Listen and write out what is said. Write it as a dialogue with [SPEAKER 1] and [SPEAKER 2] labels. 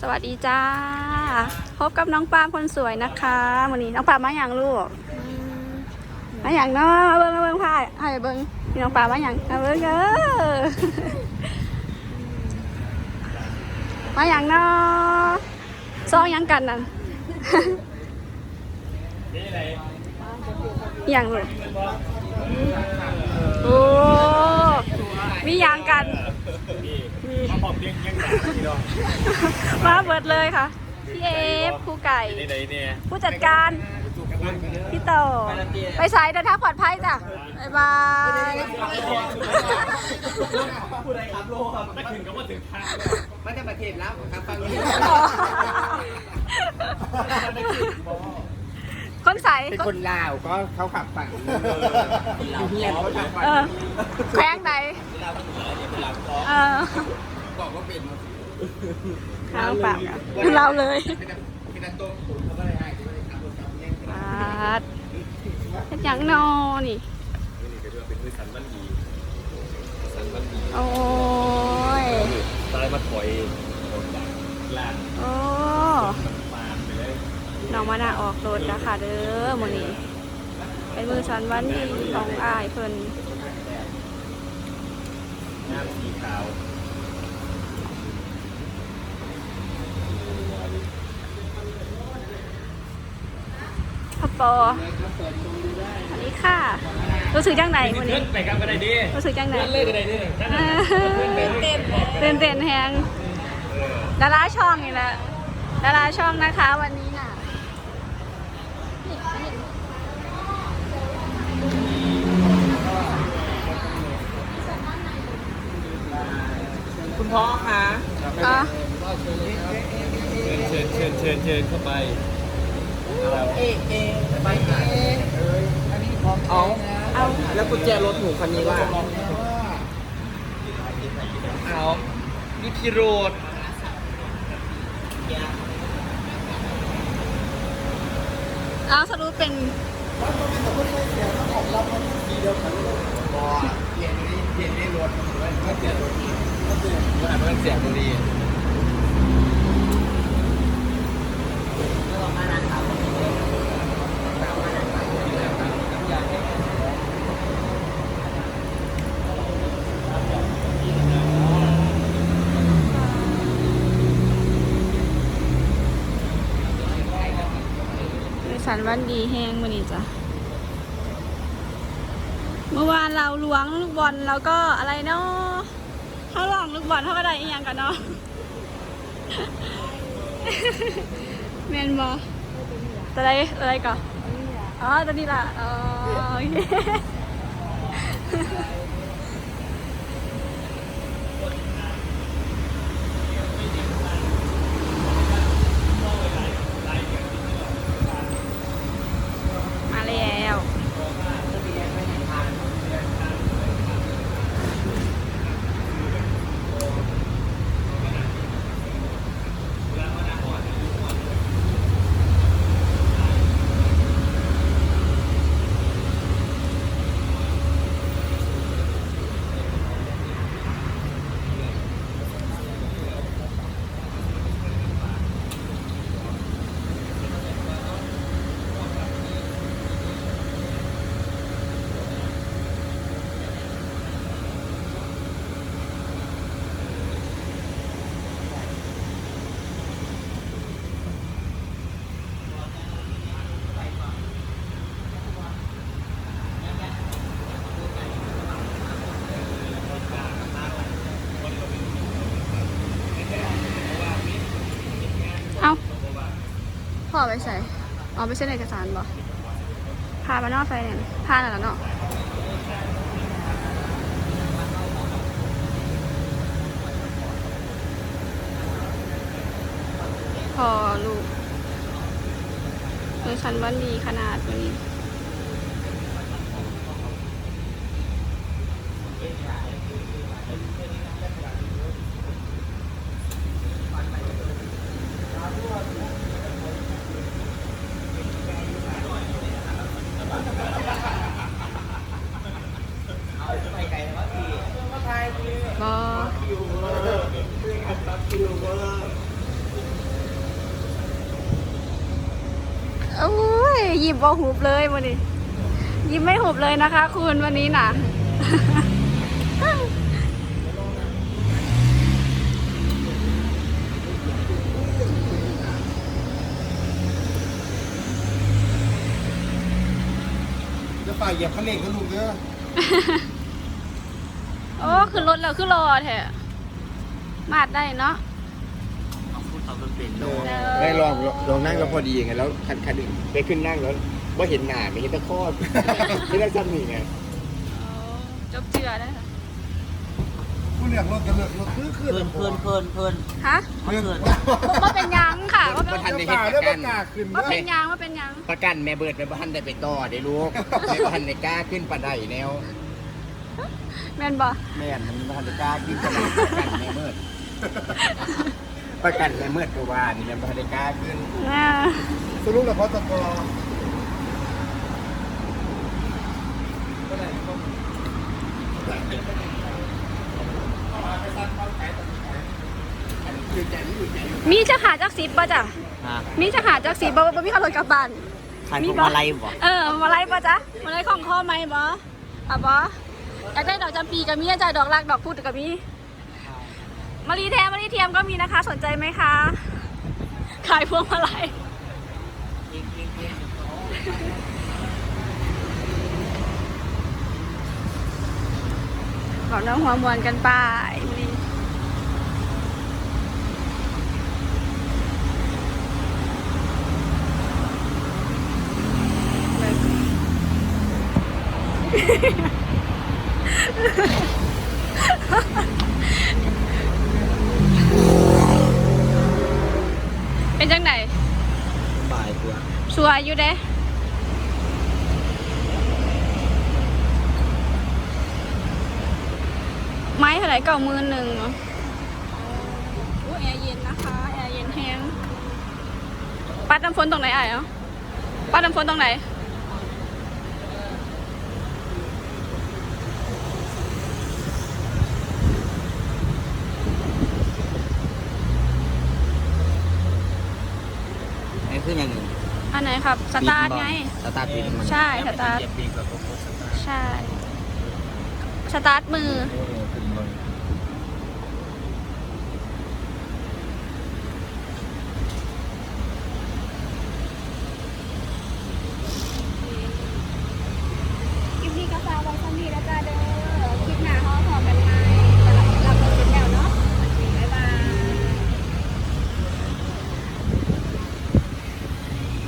[SPEAKER 1] สวัสดีจ้า พบกับน้องปาล์มคนสวยนะคะวันนี้น้องปาล์มมาอย่างลูกมาอย่างเนาะมาเบิ้งมาเบิ้งพายให้เบิ้งพี่น้องปาล์มมาอย่างมาเบิ้งเออมาอย่างเนาะซองหยังกันนั่นอย่างลูกโอ้มีหยังกัน
[SPEAKER 2] มาพร้อมเลี้ยงยังไงพี่น้อง
[SPEAKER 1] มาเบิดเลยค่ะ พี่เอฟครูไก่
[SPEAKER 2] นี่ไหนเนี่ย
[SPEAKER 1] ผู้จัดการ พี่โตไปสายเดินทางปลอดภัยจ้ะบ๊ายบาย
[SPEAKER 3] ผู้ใดครับโลครับ
[SPEAKER 2] ถ้าถึงก็ว่าถึงทาง
[SPEAKER 3] ไม่ได้ประเทศแล้วครับฟังนี้
[SPEAKER 1] คนใส
[SPEAKER 3] เป็นคนลาวก็เขาขับฝั่งอยู่เฮียนเขาขับฝั่ง
[SPEAKER 1] เออแขวงไหนเออ
[SPEAKER 3] บอกว่าเป็น
[SPEAKER 1] ข้าวปากอะเราเลย
[SPEAKER 3] เป็นอันโต้ผมเขาไม่ได้ให้ที่ไม่ได้ขับรถขับเล่น
[SPEAKER 1] ปาดเป็นหยังนอนี่
[SPEAKER 2] นี่ก็จะเป็นมือสันวันดีสันวันดี
[SPEAKER 1] โอ้ย
[SPEAKER 2] ตายมาถอยออกจากลาน
[SPEAKER 1] โอ้
[SPEAKER 2] น้
[SPEAKER 1] องมานาออกรถนะคะเด้อหมอนี้เป็นมือสันวันดีของอายเพิ่น
[SPEAKER 2] งามสีขาว
[SPEAKER 1] พ่อปอสวัสดีค่ะรู้สึกจังไหนวันนี้
[SPEAKER 2] เพื่อนไปครับก็ได้ดิ
[SPEAKER 1] รู้สึกจังไหน
[SPEAKER 2] เพื่อนเลยก็ได้ดินั่นน่ะเพื่อนไปเลย
[SPEAKER 1] ตื่นเต้นแฮงดาราช่องนี่แหละดาราช่องนะคะวันนี้น่ะ
[SPEAKER 3] คุณพ่อคะ
[SPEAKER 1] อ๋อ
[SPEAKER 2] เชิญเชิญเชิญเชิญเข้าไปครับ
[SPEAKER 3] เอเอไปไหนอันนี้ของเอา
[SPEAKER 1] เอา
[SPEAKER 3] แล้วกุญแจรถหนูคันนี้ว่าเอายุทธิโรด
[SPEAKER 1] เอาสรุปเป็น
[SPEAKER 3] บอเปลี่ยนได้เปลี่ยนได้รถ ไม่เปลี่ยนรถก็คือมันเสียบุรี
[SPEAKER 1] บริษัทวันดีแฮงวันนี้จ้ะ เมื่อวานเราล้วงลูกบอลแล้วก็อะไรเนาะ ถ้าลองลูกบอลเท่าก็ได้อีกอย่างกันเนาะแมนบอตัวอะไรตัวอะไรก่อนอ๋อตัวนี้ล่ะอ๋อโอเค พ่อไปใส่เอาไปเส้นเอกสารบ่พาไปนอกไฟแนนซ์พาแล้วเนาะพอลูกเออฉันวันดีขนาดนี้
[SPEAKER 3] ไปไกลแล้วพี่มาไทย
[SPEAKER 1] บอ
[SPEAKER 3] คิวเวอร์คิวเวอร์
[SPEAKER 1] ยยิ้มบ่หุบเลยวันนี้ยิ้มไม่หุบเลยนะคะ คุณวันนี้น่ะ
[SPEAKER 3] จะฝ่ายเหยียบคันเร่งก็ลูกเด้อ
[SPEAKER 1] โอ้คือรถแล้วคือรอแท้มาดได้เนาะ
[SPEAKER 3] ได้ลองลองนั่งแล้วพอดีไงแล้วคันคันอื่นไปขึ้นนั่งแล้วว่าเห็นหน้าไม่เห็นตะคอดไม่ได้ซ้ำนี่ไง
[SPEAKER 1] จบเจือได้ค่ะ
[SPEAKER 3] ผู้เลือกรถกันเลือกรถคือคือ
[SPEAKER 4] เพื่อนเพื่อนเพื่อนเพื่อน
[SPEAKER 1] ฮะ
[SPEAKER 3] เลือก
[SPEAKER 1] ว่าเป็นหยังค่ะว่า
[SPEAKER 3] ป
[SPEAKER 1] เป็
[SPEAKER 3] ระ
[SPEAKER 1] น
[SPEAKER 3] ทันในเหตุการณ์
[SPEAKER 1] ว่าเป็นหยังว่าเป็นหยัง
[SPEAKER 3] ประกันแม่เบิดแม่บ้านได้ไปต่อได้ลูกแม่บ้านในกล้าขึ้นปะไดแนว
[SPEAKER 1] แม่นบ่
[SPEAKER 3] แม่นมันบ้านในกล้าขึ้นปะไดประกันแม่เบิด ประกันแม่เบิดตัวว่านี่แม่บ้านในกล้าขึ้น
[SPEAKER 1] อ่า
[SPEAKER 3] สรุปแล้วพอตกออยู่ใจอยู่ใจ
[SPEAKER 1] มีจะหาจักสิบป่ะจ้ะ
[SPEAKER 4] ฮะ
[SPEAKER 1] มีจะหาจักสิบบ่บ่มีขับรถกลับบ้าน
[SPEAKER 4] ใครพวกมาไล่บ่
[SPEAKER 1] เออมาไล่ป่ะจ๊ะมาไล่ของข้อไหมบ่อะบ่อยากได้ดอกจำปีก็มีอยากได้ดอกรักดอกพุดก็มี มะลิแท้มะลิเทียมก็มีนะคะ สนใจไหมคะ ขายพวงมาลัยบอกน้องหัวมวนกันไปะนี้ เป็นจังไหน
[SPEAKER 4] บ่ายตัว
[SPEAKER 1] สวยอยู่เด้ไม้เท่าไหร่เก่ามือหนึ่งเหรอโอ้แอร์เย็นนะคะ แอร์เย็นแห้งปัดน้ำฝนตรงไหนอะเนาะปัดน้ำฝนตรงไหน
[SPEAKER 4] ไอ้คืออย่างหนึ่ง
[SPEAKER 1] อันไหนครับ สตาร์ทไง
[SPEAKER 4] สตาร์ทปีนมัน
[SPEAKER 1] ใช่สตาร์ท
[SPEAKER 2] เหยียบปีกกับรถสตาร์ท
[SPEAKER 1] ใช่ สตาร์ทมือ
[SPEAKER 4] เออ